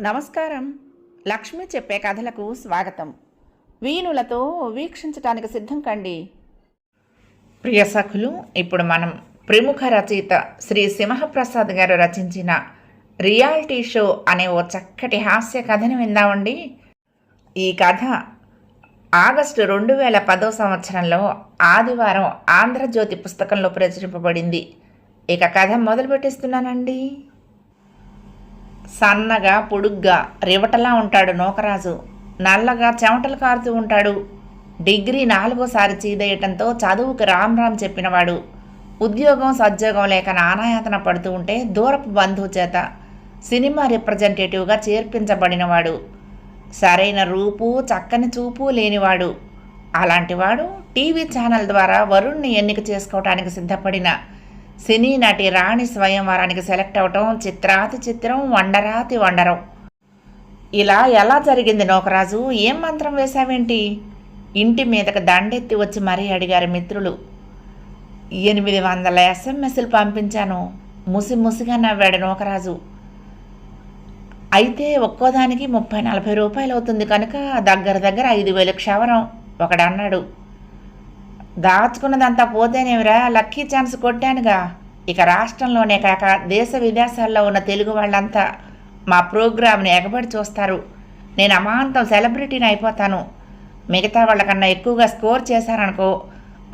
నమస్కారం. లక్ష్మి చెప్పే కథలకు స్వాగతం. వీణులతో వీక్షించటానికి సిద్ధం కండి. ప్రియ సఖులు ఇప్పుడు మనం ప్రముఖ రచయిత శ్రీ సింహప్రసాద్ గారు రచించిన రియాలిటీ షో అనే ఓ చక్కటి హాస్య కథను విందామండి. ఈ కథ ఆగస్టు రెండు వేల పదో సంవత్సరంలో ఆదివారం ఆంధ్రజ్యోతి పుస్తకంలో ప్రచురింపబడింది. ఇక కథ మొదలు పెట్టేస్తున్నానండి సన్నగా పొడుగ్గా రివటలా ఉంటాడు నూకరాజు. నల్లగా చెమటలు కారుతూ ఉంటాడు. డిగ్రీ నాలుగోసారి చీదేయటంతో చదువుకు రామ్ రామ్ చెప్పినవాడు. ఉద్యోగం సద్యోగం లేక నానాయాతన పడుతూ ఉంటే దూరపు బంధువు చేత సినిమా రిప్రజెంటేటివ్గా చేర్పించబడినవాడు. సరైన రూపు చక్కని చూపు లేనివాడు. అలాంటివాడు టీవీ ఛానల్ ద్వారా వరుణ్ణి ఎన్నిక చేసుకోవటానికి సిద్ధపడిన సినీ నటి రాణి స్వయంవరానికి సెలెక్ట్ అవటం చిత్రాతి చిత్రం వండరాతి వండరం. ఇలా ఎలా జరిగింది నోకరాజు? ఏం మంత్రం వేశావేంటి? ఇంటి మీదకు దండెత్తి వచ్చి మరీ అడిగారు మిత్రులు. ఎనిమిది వందల ఎస్ఎంఎస్లు పంపించాను. ముసి ముసిగా నవ్వాడు నోకరాజు. అయితే ఒక్కోదానికి ముప్పై నలభై రూపాయలు అవుతుంది కనుక దగ్గర దగ్గర ఐదు వేలు క్షవరం. ఒకడన్నాడు దాచుకున్నదంతా పోతేనేమిరా? లక్కీ ఛాన్స్ కొట్టానుగా. ఇక రాష్ట్రంలోనే కాక దేశ విదేశాల్లో ఉన్న తెలుగు వాళ్ళంతా మా ప్రోగ్రామ్ని ఎగబడి చూస్తారు. నేను అమాంతం సెలబ్రిటీని అయిపోతాను. మిగతా వాళ్ళకన్నా ఎక్కువగా స్కోర్ చేశారనుకో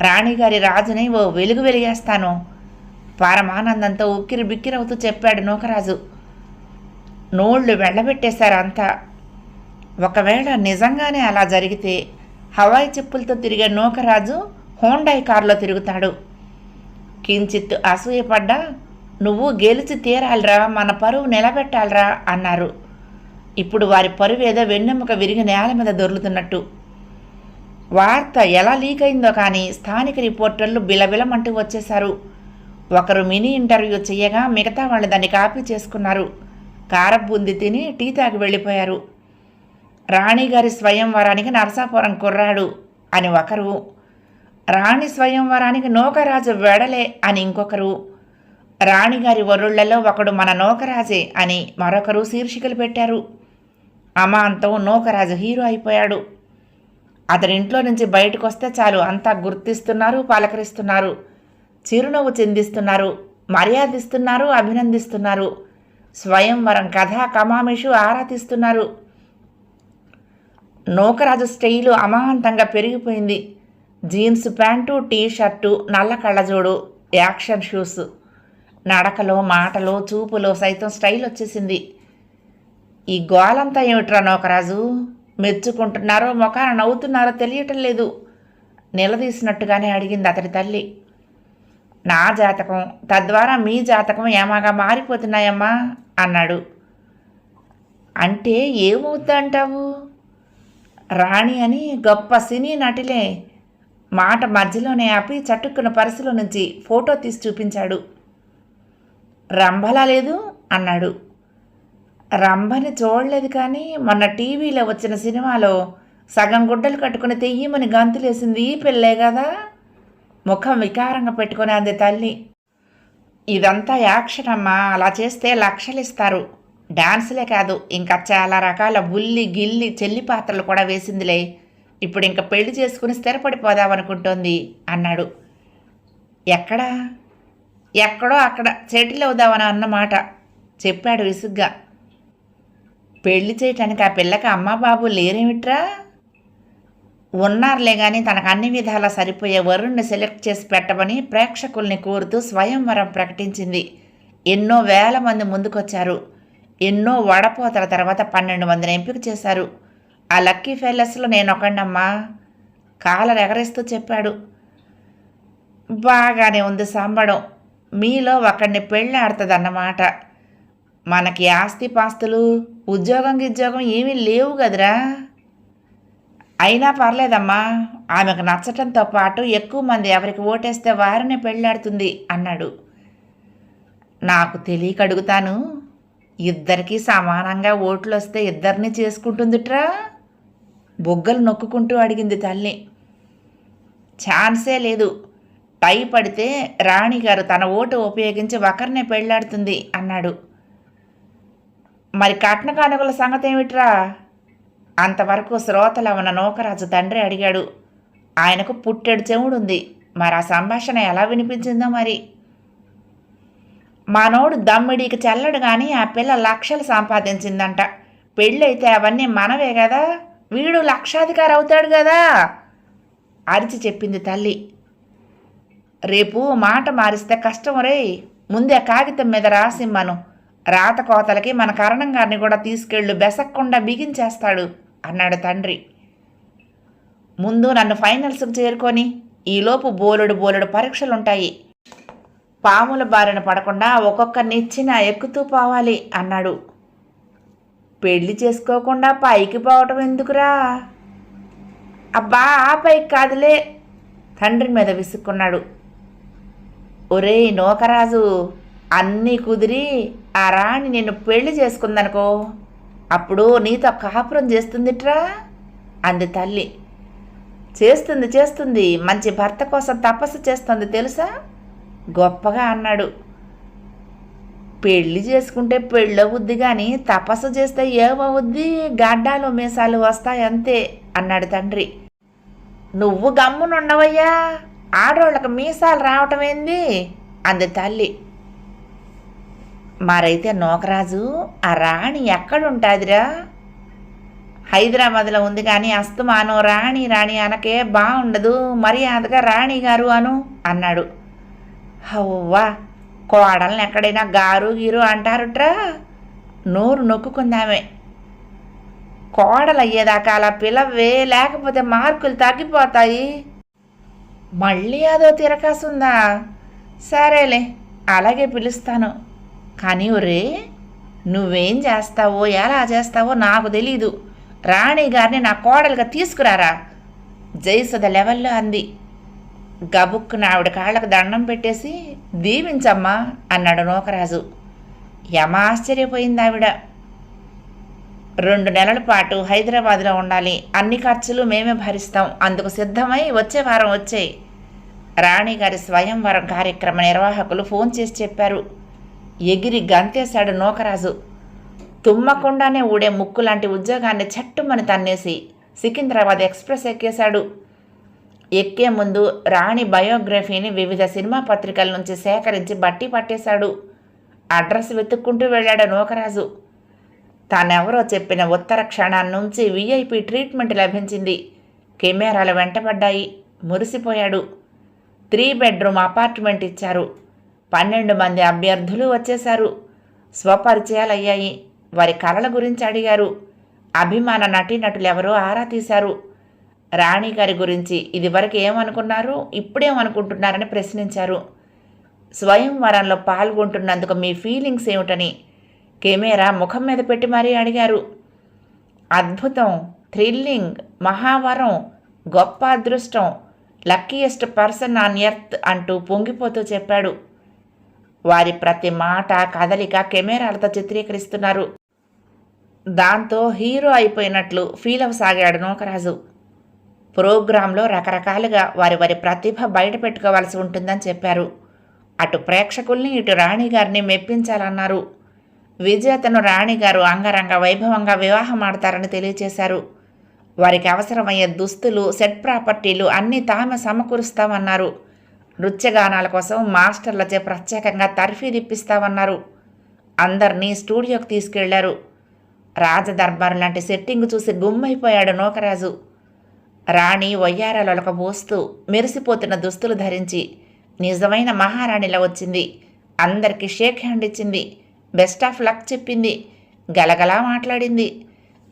రాణిగారి రాజుని ఓ వెలుగు వెలిగేస్తాను. పరమానందంతో ఉక్కిరి బిక్కిరవుతూ చెప్పాడు నూకరాజు. నోళ్ళు వెళ్ళబెట్టేశారు అంతా. ఒకవేళ నిజంగానే అలా జరిగితే హవాయి చెప్పులతో తిరిగే నూకరాజు హోండాయి కారులో తిరుగుతాడు. కించిత్ అసూయపడ్డా నువ్వు గెలిచి తీరాలిరా మన పరువు నిలబెట్టాలిరా అన్నారు. ఇప్పుడు వారి పరువు ఏదో వెన్నెముక విరిగి నేల మీద దొర్లుతున్నట్టు. వార్త ఎలా లీక్ అయిందో కానీ స్థానిక రిపోర్టర్లు బిలబిలమంటూ వచ్చేశారు. ఒకరు మినీ ఇంటర్వ్యూ చేయగా మిగతా వాళ్ళు దాన్ని కాపీ చేసుకున్నారు. కారబుంది తిని టీ తాగి వెళ్ళిపోయారు. రాణిగారి స్వయంవరానికి నరసాపురం కుర్రాడు అని ఒకరు రాణి స్వయంవరానికి నౌకరాజు వెడలే అని ఇంకొకరు. రాణిగారి వరుళ్ళలో ఒకడు మన నౌకరాజే అని మరొకరు శీర్షికలు పెట్టారు. అమాంతం నౌకరాజు హీరో అయిపోయాడు. అతడింట్లో నుంచి బయటకు వస్తే చాలు అంతా గుర్తిస్తున్నారు పలకరిస్తున్నారు. చిరునవ్వు చెందిస్తున్నారు మర్యాదిస్తున్నారు అభినందిస్తున్నారు. స్వయంవరం కథా కమామిషు ఆరా తీస్తున్నారు స్టైలు అమాంతంగా పెరిగిపోయింది. జీన్స్ ప్యాంటు టీ షర్టు నల్ల కళ్ళజోడు యాక్షన్ షూస్. నడకలో మాటలో చూపులో సైతం స్టైల్ వచ్చేసింది. ఈ గోలంతా ఏమిట్రా నోకరాజు? మెచ్చుకుంటున్నారో ముఖాన నవ్వుతున్నారో తెలియటం లేదు. నిలదీసినట్టుగానే అడిగింది అతడి తల్లి. నా జాతకం తద్వారా మీ జాతకం ఏమాగా మారిపోతున్నాయమ్మా? అన్నాడు. అంటే ఏమవుద్దంటావు? రాణి అని గొప్ప సినీ నటిలే. మాట మధ్యలోనే ఆపి చటుక్కున పరసలో నుంచి ఫోటో తీసి చూపించాడు. రంభలా లేదు? అన్నాడు. రంభని చూడలేదు కానీ మొన్న టీవీలో వచ్చిన సినిమాలో సగం గుడ్డలు కట్టుకుని తెయ్యమని గంతులేసింది ఈ పిల్లే కదా? ముఖం వికారంగా పెట్టుకుని అంది తల్లి. ఇదంతా యాక్షన్ అమ్మా అలా చేస్తే లక్షలు ఇస్తారు డాన్సులే కాదు ఇంకా చాలా రకాల బుల్లి గిల్లి చెల్లి పాత్రలు కూడా వేసిందిలే. ఇప్పుడు ఇంకా పెళ్ళి చేసుకుని స్థిరపడిపోదామనుకుంటోంది అన్నాడు. ఎక్కడా? ఎక్కడో అక్కడ సెటిల్ అవుదామని అన్నమాట చెప్పాడు విసుగ్గా. పెళ్ళి చేయటానికి ఆ పిల్లకి అమ్మ బాబు లేరేమిట్రా? ఉన్నారులే కానీ తనకు అన్ని విధాలా సరిపోయే వరుణ్ణి సెలెక్ట్ చేసి పెట్టమని ప్రేక్షకుల్ని కోరుతూ స్వయంవరం ప్రకటించింది. ఎన్నో వేల మంది ముందుకొచ్చారు. ఎన్నో వడపోతల తర్వాత పన్నెండు మందిని ఎంపిక చేశారు. ఆ లక్కీ ఫెల్లర్స్లో నేను ఒకడినమ్మా కాలర్ ఎగరేస్తూ చెప్పాడు? బాగానే ఉంది సంబడం. మీలో ఒకడిని పెళ్ళాడుతుందన్నమాట మనకి ఆస్తి పాస్తులు ఉద్యోగం గిద్యోగం ఏమీ లేవు కదరా. అయినా పర్లేదమ్మా ఆమెకు నచ్చటంతో పాటు ఎక్కువ మంది ఎవరికి ఓటేస్తే వారినే పెళ్ళాడుతుంది అన్నాడు. నాకు తెలియక అడుగుతాను ఇద్దరికీ సమానంగా ఓట్లు వస్తే ఇద్దరిని చేసుకుంటుందిట్రా. బొగ్గలు నొక్కుంటూ అడిగింది తల్లి. ఛాన్సే లేదు. టై పడితే రాణిగారు తన ఓటు ఉపయోగించి ఒకరినే పెళ్ళాడుతుంది అన్నాడు. మరి కట్న కానుకల సంగతి ఏమిట్రా అంతవరకు శ్రోతల ఉన్న నూకరాజు తండ్రి అడిగాడు. ఆయనకు పుట్టెడు చెవుడుంది. మరి ఆ సంభాషణ ఎలా వినిపించిందో మరి? మనోడు దమ్మిడికి చల్లడు కానీ ఆ పిల్ల లక్షలు సంపాదించిందంట. పెళ్ళైతే అవన్నీ మనవే కదా వీడు లక్షాధికారి అవుతాడు కదా? అరిచి చెప్పింది తల్లి. రేపు మాట మారిస్తే కష్టం రే. ముందే కాగితం మీద రాసిమ్మను రాత కోతలకి మన కరణం గారిని కూడా తీసుకెళ్ళు బెసక్కుండా బిగించేస్తాడు అన్నాడు తండ్రి. ముందు నన్ను ఫైనల్స్కి చేరుకొని ఈలోపు బోలెడు బోలెడు పరీక్షలుంటాయి. పాముల బారిన పడకుండా ఒక్కొక్కరిని ఇచ్చిన ఎక్కుతూ పోవాలి అన్నాడు. పెళ్ళి చేసుకోకుండా పైకి పోవటం ఎందుకురా? అబ్బా ఆ పైకి కాదులే తండ్రి మీద విసుక్కున్నాడు. ఒరేయ్ నోకరాజు అన్నీ కుదిరి ఆ రాణి నిన్ను పెళ్ళి చేసుకుందనుకో అప్పుడు నీతో కాపురం చేస్తుందిట్రా? అంది తల్లి. చేస్తుంది చేస్తుంది మంచి భర్త కోసం తపస్సు చేస్తుంది తెలుసా? గొప్పగా అన్నాడు. పెళ్ళి చేసుకుంటే పెళ్ళవుద్ది కానీ తపస్సు చేస్తే ఏమవుద్ది గడ్డాలు మీసాలు వస్తాయి అంతే అన్నాడు తండ్రి. నువ్వు గమ్మునుండవయ్యా ఆడవాళ్ళకి మీసాలు రావటం ఏంది? అంది తల్లి. మరైతే నోకరాజు ఆ రాణి ఎక్కడుంటాదిరా? హైదరాబాద్లో ఉంది కానీ అస్తమానం రాణి రాణి అనకే బాగుండదు మర్యాదగా రాణి గారు అను అన్నాడు. హవ్వా కోడల్ని ఎక్కడైనా గారు గీరు అంటారుట్రా? నోరు నొక్కుందామే కోడలు అయ్యేదాకా అలా పిలవే లేకపోతే మార్కులు తగ్గిపోతాయి. మళ్ళీ అదో తిరకాసుందా? సరేలే అలాగే పిలుస్తాను. కానీ ఒరే నువ్వేం చేస్తావో ఎలా చేస్తావో నాకు తెలీదు. రాణి గారిని నా కోడలుగా తీసుకురారా? జయసుధ లెవెల్లో అంది. గబుక్కున ఆవిడ కాళ్ళకు దండం పెట్టేసి దీవించమ్మా అన్నాడు నూకరాజు. యమ ఆశ్చర్యపోయింది ఆవిడ రెండు నెలల పాటు హైదరాబాద్లో ఉండాలి. అన్ని ఖర్చులు మేమే భరిస్తాం. అందుకు సిద్ధమై వచ్చే వారం వచ్చేయి రాణిగారి స్వయంవరం కార్యక్రమ నిర్వాహకులు ఫోన్ చేసి చెప్పారు. ఎగిరి గంతేశాడు నూకరాజు. తుమ్మకుండానే ఊడే ముక్కు లాంటి ఉద్యోగాన్ని చట్టుమని తన్నేసి సికింద్రాబాద్ ఎక్స్ప్రెస్ ఎక్కేశాడు. ఎక్కే ముందు రాణి బయోగ్రఫీని వివిధ సినిమా పత్రికల నుంచి సేకరించి బట్టి పట్టేశాడు. అడ్రస్ వెతుక్కుంటూ వెళ్ళాడు నూకరాజు. తానెవరో చెప్పిన ఉత్తర క్షణాన్ని నుంచి వీఐపీ ట్రీట్మెంట్ లభించింది. కెమెరాలు వెంటబడ్డాయి. మురిసిపోయాడు. త్రీ బెడ్రూమ్ అపార్ట్మెంట్ ఇచ్చారు. పన్నెండు మంది అభ్యర్థులు వచ్చేశారు. స్వపరిచయాలయ్యాయి. వారి కళల గురించి అడిగారు. అభిమాన నటీనటులు ఎవరో ఆరా తీశారు. రాణి గారి గురించి ఇదివరకు ఏమనుకున్నారు? ఇప్పుడేమనుకుంటున్నారని ప్రశ్నించారు. స్వయంవరంలో పాల్గొంటున్నందుకు మీ ఫీలింగ్స్ ఏమిటని కెమెరా ముఖం మీద పెట్టి మరీ అడిగారు. అద్భుతం థ్రిల్లింగ్ మహావరం గొప్ప అదృష్టం లక్కీయెస్ట్ పర్సన్ ఆన్ ఎర్త్ అంటూ పొంగిపోతూ చెప్పాడు. వారి ప్రతి మాట కదలిక కెమెరాలతో చిత్రీకరిస్తున్నారు. దాంతో హీరో అయిపోయినట్లు ఫీల్ అవసాగాడు నూకరాజు. ప్రోగ్రాంలో రకరకాలుగా వారి వారి ప్రతిభ బయట పెట్టుకోవాల్సి ఉంటుందని చెప్పారు. అటు ప్రేక్షకుల్ని ఇటు రాణిగారిని మెప్పించాలన్నారు. విజేతను రాణిగారు అంగరంగ వైభవంగా వివాహం ఆడతారని తెలియజేశారు వారికి అవసరమయ్యే దుస్తులు సెట్ ప్రాపర్టీలు అన్నీ తామే సమకూరుస్తామన్నారు. నృత్యగానాల కోసం మాస్టర్లచే ప్రత్యేకంగా తర్ఫీదిప్పిస్తామన్నారు అందరినీ స్టూడియోకి తీసుకెళ్ళారు. రాజదర్బారు లాంటి సెట్టింగ్ చూసి గుమ్మైపోయాడు నోకరాజు. రాణి వయ్యారాలొలక పోస్తూ మెరిసిపోతున్న దుస్తులు ధరించి నిజమైన మహారాణిలా వచ్చింది. అందరికీ షేక్ హ్యాండ్ ఇచ్చింది. బెస్ట్ ఆఫ్ లక్ చెప్పింది. గలగలా మాట్లాడింది.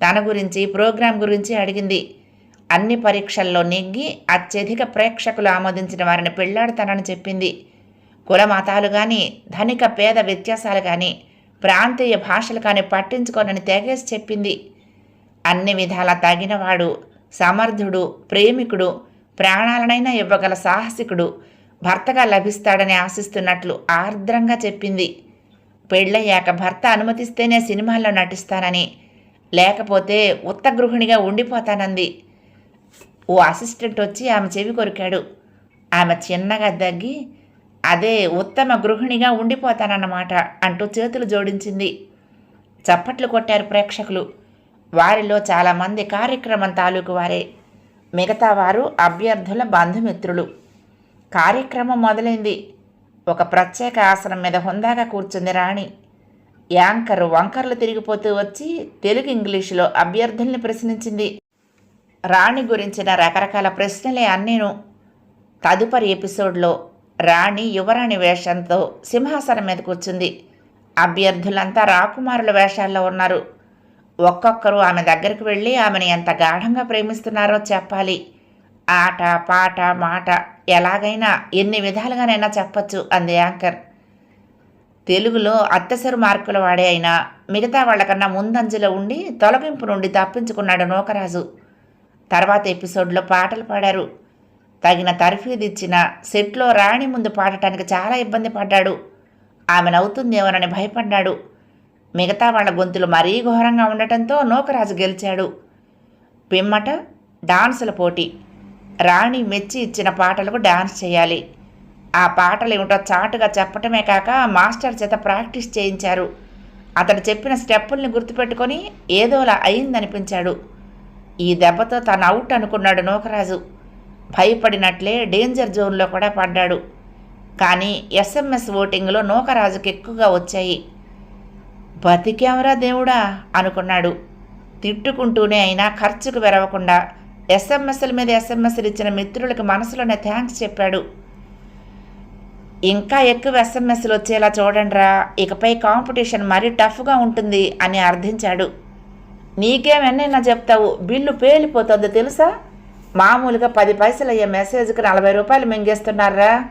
తన గురించి ప్రోగ్రాం గురించి అడిగింది. అన్ని పరీక్షల్లో నెగ్గి అత్యధిక ప్రేక్షకులు ఆమోదించిన వారిని పెళ్ళాడుతానని చెప్పింది. కుల మతాలు కానీ ధనిక పేద వ్యత్యాసాలు కానీ ప్రాంతీయ భాషలు కానీ పట్టించుకోనని తెగేసి చెప్పింది. అన్ని విధాలా తగినవాడు సమర్థుడు ప్రేమికుడు ప్రాణాలనైనా ఇవ్వగల సాహసికుడు భర్తగా లభిస్తాడని ఆశిస్తున్నట్లు ఆర్ద్రంగా చెప్పింది. పెళ్ళయ్యాక భర్త అనుమతిస్తేనే సినిమాల్లో నటిస్తానని లేకపోతే ఉత్త గృహిణిగా ఉండిపోతానంది. ఓ అసిస్టెంట్ వచ్చి ఆమె చెవి కొరికాడు. ఆమె చిన్నగా దగ్గి అదే ఉత్తమ గృహిణిగా ఉండిపోతానన్నమాట అంటూ చేతులు జోడించింది. చప్పట్లు కొట్టారు ప్రేక్షకులు. వారిలో చాలామంది కార్యక్రమం తాలూకు వారే. మిగతా వారు అభ్యర్థుల బంధుమిత్రులు. కార్యక్రమం మొదలైంది. ఒక ప్రత్యేక ఆసనం మీద హుందాగా కూర్చుంది రాణి. యాంకర్ వంకర్లు తిరిగిపోతూ వచ్చి తెలుగు ఇంగ్లీషులో అభ్యర్థుల్ని ప్రశ్నించింది. రాణి గురించిన రకరకాల ప్రశ్నలే అన్నీను. తదుపరి ఎపిసోడ్లో రాణి యువరాణి వేషంతో సింహాసనం మీద కూర్చుంది. అభ్యర్థులంతా రాకుమారుల వేషాల్లో ఉన్నారు. ఒక్కొక్కరు ఆమె దగ్గరికి వెళ్ళి ఆమెను ఎంత గాఢంగా ప్రేమిస్తున్నారో చెప్పాలి. ఆట పాట మాట ఎలాగైనా ఎన్ని విధాలుగానైనా చెప్పచ్చు అంది యాంకర్. తెలుగులో అత్తసరు మార్కుల వాడే అయినా మిగతా వాళ్ళకన్నా ముందంజలో ఉండి తొలగింపు నుండి తప్పించుకున్నాడు నూకరాజు. తర్వాత ఎపిసోడ్లో పాటలు పాడారు. తగిన తర్ఫీదిచ్చిన సెట్లో రాణి ముందు పాడటానికి చాలా ఇబ్బంది పడ్డాడు. ఆమె నవ్వుతుందేమోనని భయపడ్డాడు. మిగతా వాళ్ళ గొంతులు మరీ ఘోరంగా ఉండటంతో నూకరాజు గెలిచాడు. పిమ్మట డాన్సుల పోటీ. రాణి మెచ్చి ఇచ్చిన పాటలకు డాన్స్ చేయాలి. ఆ పాటలు ఏమిటో చాటుగా చెప్పటమే కాక మాస్టర్ చేత ప్రాక్టీస్ చేయించారు. అతడు చెప్పిన స్టెప్పుల్ని గుర్తుపెట్టుకొని ఏదోలా అయిందనిపించాడు. ఈ దెబ్బతో తను అవుట్ అనుకున్నాడు నూకరాజు. భయపడినట్లే డేంజర్ జోన్లో కూడా పడ్డాడు. కానీ ఎస్ఎంఎస్ ఓటింగ్లో నూకరాజుకి ఎక్కువగా వచ్చాయి. బతికేమరా దేవుడా? అనుకున్నాడు. తిట్టుకుంటూనే అయినా ఖర్చుకు వెరవకుండా ఎస్ఎంఎస్ల మీద ఎస్ఎంఎస్లు ఇచ్చిన మిత్రులకు మనసులోనే థ్యాంక్స్ చెప్పాడు. ఇంకా ఎక్కువ ఎస్ఎంఎస్లు వచ్చేలా చూడండిరా ఇకపై కాంపిటీషన్ మరీ టఫ్గా ఉంటుంది అని అర్థించాడు. నీకేమన్నైనా చెప్తావు? బిల్లు పేలిపోతుందో తెలుసా? మామూలుగా పది పైసలు అయ్యే మెసేజ్కి నలభై రూపాయలు మింగేస్తున్నారా?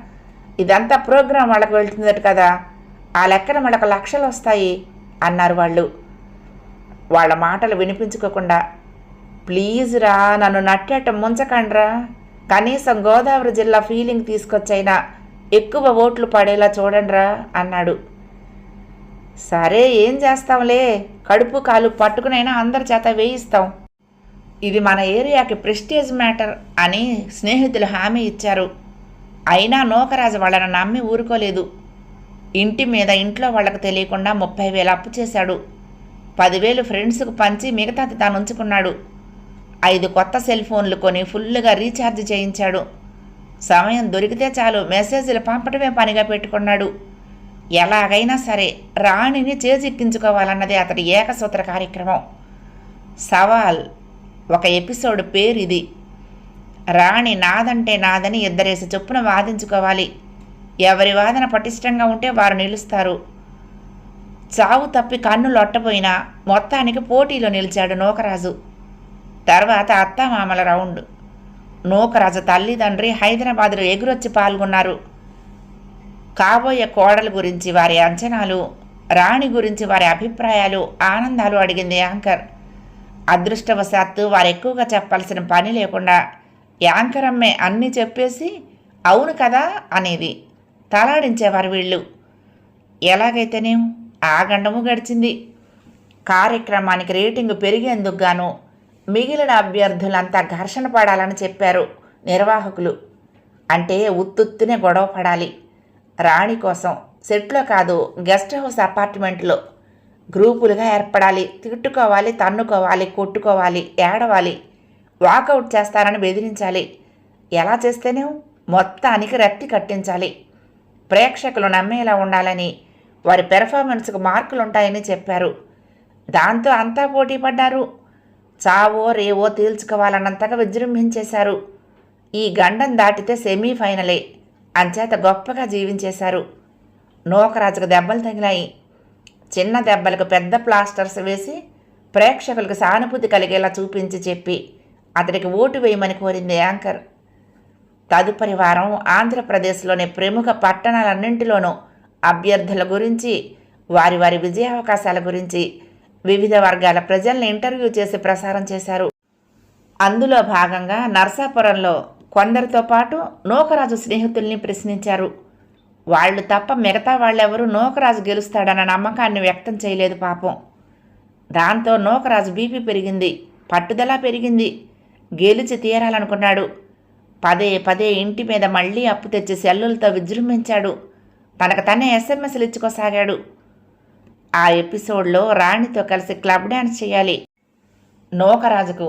ఇదంతా ప్రోగ్రాం వాళ్ళకి వెళ్తుందట కదా. ఆ లెక్కన వాళ్ళకి లక్షలు వస్తాయి. అన్నారు వాళ్ళు. వాళ్ళ మాటలు వినిపించుకోకుండా ప్లీజ్ రా నన్ను నట్టేట ముంచకండ్రా. కనీసం గోదావరి జిల్లా ఫీలింగ్ తీసుకొచ్చైనా ఎక్కువ ఓట్లు పడేలా చూడండిరా అన్నాడు. సరే ఏం చేస్తాంలే. కడుపు కాలు పట్టుకునైనా అందరి చేత వేయిస్తాం. ఇది మన ఏరియాకి ప్రెస్టేజ్ మ్యాటర్ అని స్నేహితులు హామీ ఇచ్చారు. అయినా నోకరాజు వాళ్ళని నమ్మి ఊరుకోలేదు. ఇంటి మీద ఇంట్లో వాళ్ళకు తెలియకుండా ముప్పై వేలు అప్పు చేశాడు. పదివేలు ఫ్రెండ్స్కు పంచి మిగతాది తాను ఉంచుకున్నాడు. ఐదు కొత్త సెల్ ఫోన్లు కొని ఫుల్గా రీఛార్జ్ చేయించాడు. సమయం దొరికితే చాలు మెసేజ్లు పంపడమే పనిగా పెట్టుకున్నాడు. ఎలాగైనా సరే రాణిని చేజిక్కించుకోవాలన్నది అతడి ఏకసూత్ర కార్యక్రమం. సవాల్ ఒక ఎపిసోడ్ పేరు ఇది రాణి నాదంటే నాదని ఇద్దరేసి చొప్పున వాదించుకోవాలి. ఎవరి వాదన పటిష్టంగా ఉంటే వారు నిలుస్తారు. చావు తప్పి కన్ను లొట్టపోయినా మొత్తానికి పోటీలో నిలిచాడు నూకరాజు. తర్వాత అత్తామామల రౌండ్. నూకరాజు తల్లిదండ్రి హైదరాబాద్లో ఎగురొచ్చి పాల్గొన్నారు. కాబోయే కోడల గురించి వారి అంచనాలు రాణి గురించి వారి అభిప్రాయాలు ఆనందాలు అడిగింది యాంకర్. అదృష్టవశాత్తు వారు ఎక్కువగా చెప్పాల్సిన పని లేకుండా యాంకరమ్మే అన్నీ చెప్పేసి అవును కదా అనేది. తలాడించేవారు వీళ్ళు. ఎలాగైతేనే? ఆ గండము గడిచింది. కార్యక్రమానికి రేటింగ్ పెరిగేందుకు గాను మిగిలిన అభ్యర్థులంతా ఘర్షణ పడాలని చెప్పారు నిర్వాహకులు. అంటే ఉత్తుత్తునే గొడవ పడాలి. రాణి కోసం సెట్లో కాదు గెస్ట్ హౌస్ అపార్ట్మెంట్లో గ్రూపులుగా ఏర్పడాలి. తిట్టుకోవాలి తన్నుకోవాలి కొట్టుకోవాలి ఏడవాలి. వాకౌట్ చేస్తారని బెదిరించాలి. ఎలా చేస్తేనే? మొత్తానికి రత్తి కట్టించాలి. ప్రేక్షకులు నమ్మేలా ఉండాలని వారి పెర్ఫార్మెన్స్కు మార్కులు ఉంటాయని చెప్పారు. దాంతో అంతా పోటీ పడ్డారు. చావో రేవో తేల్చుకోవాలన్నంతగా విజృంభించేశారు. ఈ గండం దాటితే సెమీఫైనలే అంచేత గొప్పగా జీవించేశారు. నూకరాజుకు దెబ్బలు తగిలాయి. చిన్న దెబ్బలకు పెద్ద ప్లాస్టర్స్ వేసి ప్రేక్షకులకు సానుభూతి కలిగేలా చూపించి చెప్పి అతడికి ఓటు వేయమని కోరింది యాంకర్. తదుపరి వారం ఆంధ్రప్రదేశ్లోని ప్రముఖ పట్టణాలన్నింటిలోనూ అభ్యర్థుల గురించి వారి వారి విజయావకాశాల గురించి వివిధ వర్గాల ప్రజల్ని ఇంటర్వ్యూ చేసి ప్రసారం చేశారు. అందులో భాగంగా నర్సాపురంలో కొందరితో పాటు నూకరాజు స్నేహితుల్ని ప్రశ్నించారు. వాళ్ళు తప్ప మిగతా వాళ్ళెవరూ నూకరాజు గెలుస్తాడన్న నమ్మకాన్ని వ్యక్తం చేయలేదు పాపం. దాంతో నూకరాజు బీపీ పెరిగింది పట్టుదల పెరిగింది గెలిచి తీరాలనుకున్నాడు. పదే పదే ఇంటి మీద మళ్ళీ అప్పు తెచ్చి సెల్లులతో విజృంభించాడు. తనకు తనే ఎస్ఎంఎస్లు ఇచ్చుకోసాగాడు. ఆ ఎపిసోడ్లో రాణితో కలిసి క్లబ్ డ్యాన్స్ చేయాలి. నోకరాజుకు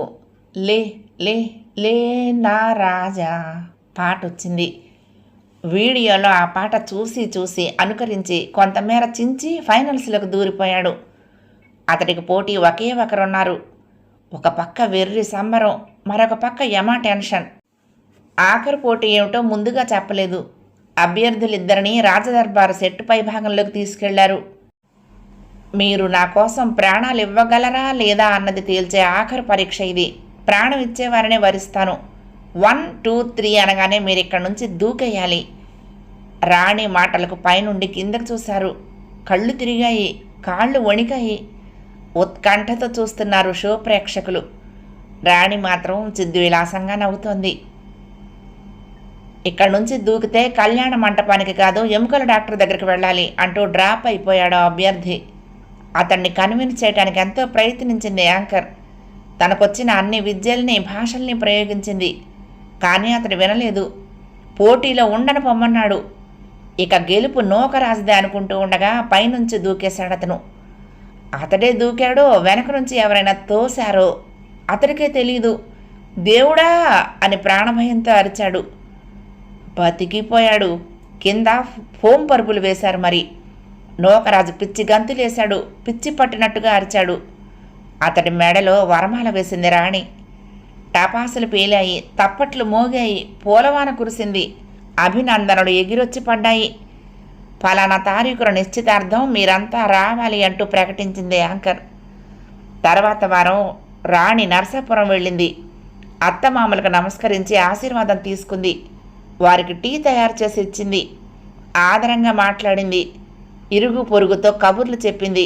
లే లే లే నా రాజా పాట వచ్చింది. వీడియోలో ఆ పాట చూసి చూసి అనుకరించి కొంతమేర చించి ఫైనల్స్లకు దూరిపోయాడు. అతడికి పోటీ ఒకే ఒకరున్నారు. ఒక పక్క వెర్రి సంబరం మరొక పక్క యమ టెన్షన్. ఆఖరి పోటీ ఏమిటో ముందుగా చెప్పలేదు. అభ్యర్థులిద్దరినీ రాజదర్బారు సెట్టు పై భాగంలోకి తీసుకెళ్ళారు. మీరు నా కోసం ప్రాణాలు ఇవ్వగలరా లేదా అన్నది తేల్చే ఆఖరి పరీక్ష ఇది. ప్రాణం ఇచ్చేవారినే వరిస్తాను. వన్ టూ త్రీ అనగానే మీరు ఇక్కడి నుంచి దూకేయాలి. రాణి మాటలకు పైనుండి కిందకు చూశారు. కళ్ళు తిరిగాయి కాళ్ళు వణికాయి. ఉత్కంఠతో చూస్తున్నారు షో ప్రేక్షకులు. రాణి మాత్రం చిద్విలాసంగా నవ్వుతోంది. ఇక్కడ నుంచి దూకితే కళ్యాణ మంటపానికి కాదు ఎముకల డాక్టర్ దగ్గరికి వెళ్ళాలి అంటూ డ్రాప్ అయిపోయాడు అభ్యర్థి. అతన్ని కన్విన్స్ చేయడానికి ఎంతో ప్రయత్నించింది యాంకర్. తనకొచ్చిన అన్ని విద్యల్ని భాషల్ని ప్రయోగించింది. కానీ అతడు వినలేదు. పోటీలో ఉండను పొమ్మన్నాడు. ఇక గెలుపు నోకరాజుదే అనుకుంటూ ఉండగా పైనుంచి దూకేశాడు అతను. అతడే దూకాడో వెనక నుంచి ఎవరైనా తోశారో అతడికే తెలియదు దేవుడా అని ప్రాణభయంతో అరిచాడు. బతికిపోయాడు. కింద ఫోం పరుపులు వేశారు మరి. నోకరాజు పిచ్చి గంతులేశాడు పిచ్చి పట్టినట్టుగా అరిచాడు. అతడి మెడలో వరమాల వేసింది రాణి. టపాసులు పేలాయి తప్పట్లు మోగాయి పూలవాన కురిసింది. అభినందనలు ఎగిరొచ్చి పడ్డాయి. ఫలానా తారీఖుల నిశ్చితార్థం మీరంతా రావాలి అంటూ ప్రకటించింది యాంకర్. తర్వాత వారం రాణి నరసాపురం వెళ్ళింది. అత్తమామలకు నమస్కరించి ఆశీర్వాదం తీసుకుంది. వారికి టీ తయారు చేసి ఇచ్చింది. ఆదరంగా మాట్లాడింది. ఇరుగు పొరుగుతో కబుర్లు చెప్పింది.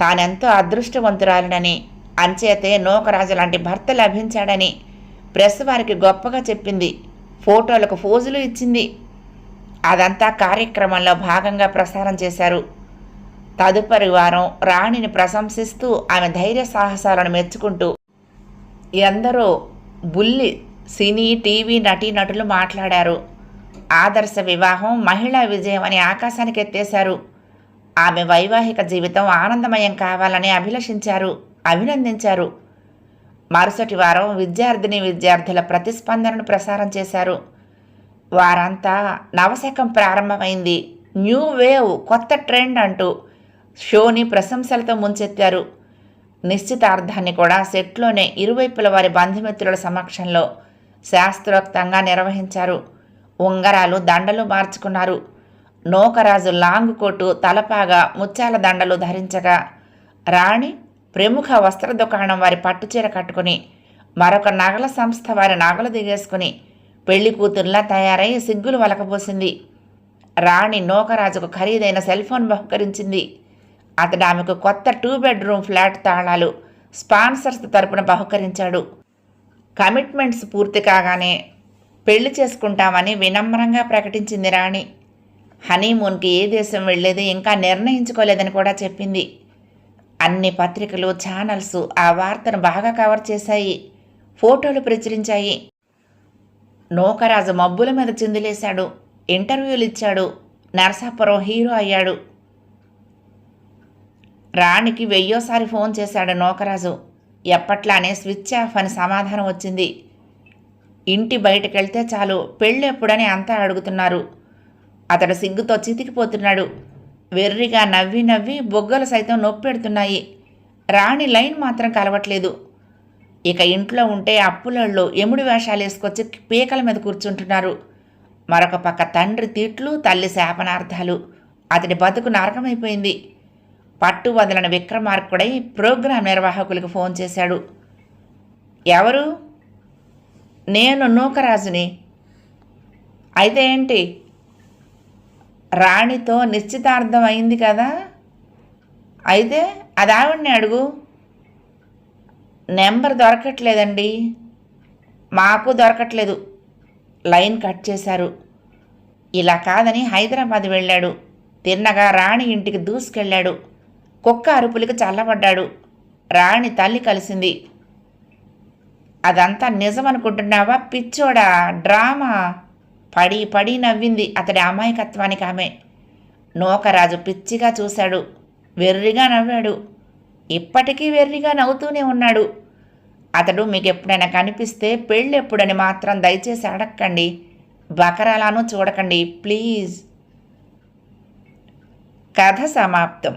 తానెంతో అదృష్టవంతురాలినని అంచేతే నోకరాజు లాంటి భర్త లభించాడని ప్రెస్ వారికి గొప్పగా చెప్పింది. ఫోటోలకు ఫోజులు ఇచ్చింది. అదంతా కార్యక్రమంలో భాగంగా ప్రసారం చేశారు. తదుపరి వారం రాణిని ప్రశంసిస్తూ ఆమె ధైర్య సాహసాలను మెచ్చుకుంటూ ఎందరో బుల్లి సినీ టీవీ నటీనటులు మాట్లాడారు. ఆదర్శ వివాహం మహిళా విజయం అని ఆకాశానికి ఎత్తేశారు. ఆమె వైవాహిక జీవితం ఆనందమయం కావాలని అభిలషించారు అభినందించారు. మరుసటి వారం విద్యార్థిని విద్యార్థుల ప్రతిస్పందనను ప్రసారం చేశారు. వారంతా నవశకం ప్రారంభమైంది. న్యూ వేవ్ కొత్త ట్రెండ్ అంటూ షోని ప్రశంసలతో ముంచెత్తారు. నిశ్చితార్థాన్ని కూడా సెట్లోనే ఇరువైపుల వారి బంధుమిత్రుల సమక్షంలో శాస్త్రోక్తంగా నిర్వహించారు. ఉంగరాలు దండలు మార్చుకున్నారు. నౌకరాజు లాంగ్ కోటు తలపాగా ముత్యాల దండలు ధరించగా రాణి ప్రముఖ వస్త్ర దుకాణం వారి పట్టుచీర కట్టుకుని మరొక నగల సంస్థ వారి నగలు దిగేసుకుని పెళ్ళి కూతుర్లా తయారై సిగ్గులు వలకబోసింది. రాణి నోకరాజుకు ఖరీదైన సెల్ ఫోన్ బహుకరించింది. అతడు ఆమెకు కొత్త టూ బెడ్రూమ్ ఫ్లాట్ తాళాలు స్పాన్సర్స్ తరపున బహుకరించాడు. కమిట్మెంట్స్ పూర్తి కాగానే పెళ్ళి చేసుకుంటామని వినమ్రంగా ప్రకటించింది రాణి. హనీమూన్కి ఏ దేశం వెళ్ళేది ఇంకా నిర్ణయించుకోలేదని కూడా చెప్పింది. అన్ని పత్రికలు ఛానల్స్ ఆ వార్తను బాగా కవర్ చేశాయి. ఫోటోలు ప్రచురించాయి. నూకరాజు మబ్బుల మీద చిందులేశాడు. ఇంటర్వ్యూలు ఇచ్చాడు. నరసాపురం హీరో అయ్యాడు. రాణికి వెయ్యోసారి ఫోన్ చేశాడు నూకరాజు. ఎప్పట్లానే స్విచ్ ఆఫ్ అని సమాధానం వచ్చింది. ఇంటి బయటకెళ్తే చాలు పెళ్ళెప్పుడని అంతా అడుగుతున్నారు. అతడు సిగ్గుతో చితికిపోతున్నాడు. వెర్రిగా నవ్వి నవ్వి బొగ్గలు సైతం నొప్పెడుతున్నాయి. రాణి లైన్ మాత్రం కలవట్లేదు. ఇక ఇంట్లో ఉంటే అప్పులల్లో ఎముడి వేషాలు వేసుకొచ్చి పీకల మీద కూర్చుంటున్నారు. మరొక పక్క తండ్రి తిట్లు తల్లి శాపనార్థాలు. అతడి బతుకు నరకమైపోయింది. పట్టు వదలని విక్రమార్కుడై ప్రోగ్రాం నిర్వాహకులకు ఫోన్ చేశాడు. ఎవరు? నేను నూకరాజుని. అయితే ఏంటి? రాణితో నిశ్చితార్థం అయింది కదా? అయితే అది ఆవిడ్ని అడుగు. నెంబర్ దొరకట్లేదండి. మాకు దొరకట్లేదు. లైన్ కట్ చేశారు. ఇలా కాదని హైదరాబాద్ వెళ్ళాడు. తిన్నగా రాణి ఇంటికి దూసుకెళ్ళాడు. కుక్క అరుపులకి చల్లబడ్డాడు. రాణి తల్లి కలిసింది. అదంతా నిజం అనుకుంటున్నావా పిచ్చోడా డ్రామా? పడి పడి నవ్వింది అతడి అమాయకత్వానికి ఆమె. నూకరాజు పిచ్చిగా చూశాడు. వెర్రిగా నవ్వాడు. ఇప్పటికీ వెర్రిగా నవ్వుతూనే ఉన్నాడు. అతడు మీకు ఎప్పుడైనా కనిపిస్తే పెళ్ళి ఎప్పుడని మాత్రం దయచేసి అడక్కండి. బకరాలను చూడకండి ప్లీజ్. కథ సమాప్తం.